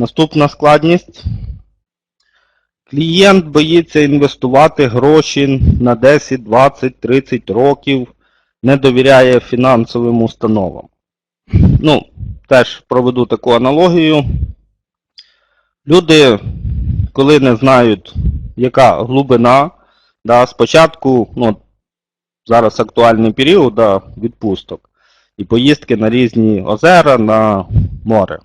наступна складність. Клієнт боїться інвестувати гроші на 10, 20, 30 років, не довіряє фінансовим установам. Ну, теж проведу таку аналогію. Люди, коли не знають, яка глибина, да, спочатку, ну, зараз актуальний період да, відпусток і поїздки на різні озера, на море.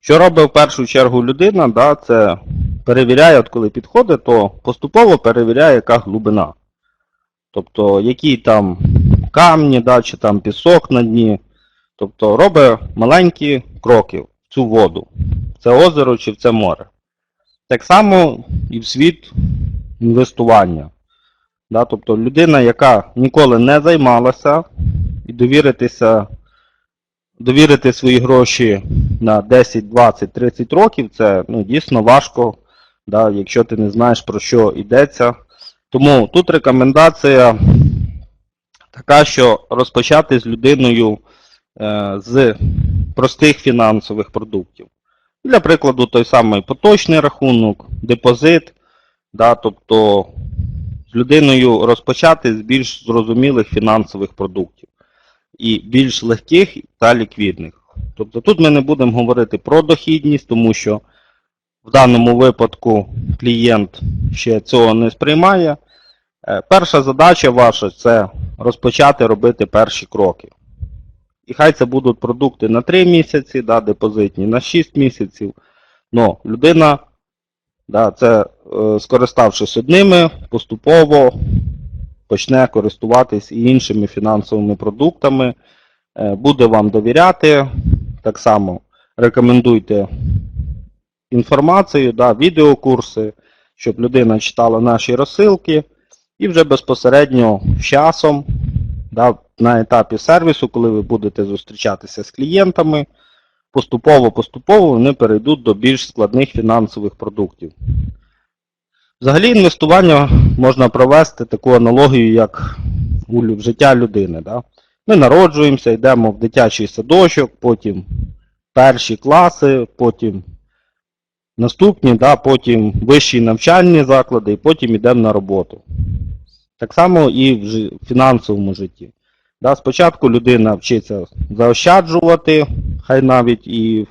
Що робить в першу чергу людина, да, це перевіряє, от коли підходить, то поступово перевіряє, яка глибина. Тобто, які там камні, да, чи там пісок на дні. Тобто робить маленькі кроки в цю воду. В це озеро чи в це море. Так само і в світ інвестування. Да, тобто людина, яка ніколи не займалася, і довірити свої гроші на 10, 20, 30 років, це ну, дійсно важко, да, якщо ти не знаєш про що йдеться. Тому тут рекомендація така, що розпочати з людиною е, з простих фінансових продуктів. Для прикладу, той самий поточний рахунок, депозит, да, тобто з людиною розпочати з більш зрозумілих фінансових продуктів і більш легких та ліквідних. Тобто тут ми не будемо говорити про дохідність, тому що в даному випадку клієнт ще цього не сприймає. Е, Перша задача ваша це розпочати робити перші кроки. І хай це будуть продукти на 3 місяці, да, депозитні на 6 місяців. Но людина, да, це е, скориставшись одними, поступово почне користуватись і іншими фінансовими продуктами, е, буде вам довіряти. Так само рекомендуйте інформацію, да, відеокурси, щоб людина читала наші розсилки. І вже безпосередньо з часом, да, на етапі сервісу, коли ви будете зустрічатися з клієнтами, поступово-поступово вони перейдуть до більш складних фінансових продуктів. Взагалі інвестування можна провести таку аналогію, як в життя людини. Да? Ми народжуємося, йдемо в дитячий садочок, потім перші класи, потім наступні, да, потім вищі навчальні заклади, і потім йдемо на роботу. Так само і в фінансовому житті. Да, спочатку людина вчиться заощаджувати, хай навіть і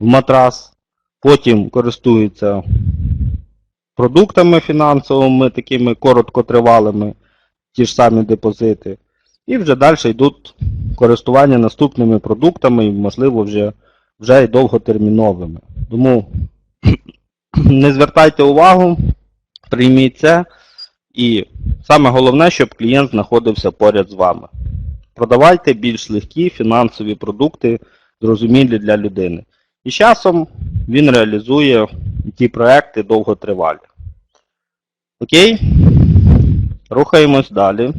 в матрас, потім користується продуктами фінансовими, такими короткотривалими, ті ж самі депозити. І вже далі йдуть користування наступними продуктами, і, можливо, вже, вже й довготерміновими. Тому не звертайте увагу, прийміть це. І саме головне, щоб клієнт знаходився поряд з вами. Продавайте більш легкі фінансові продукти, зрозумілі для людини. І з часом він реалізує ті проекти довготривалі. Окей? Рухаємось далі.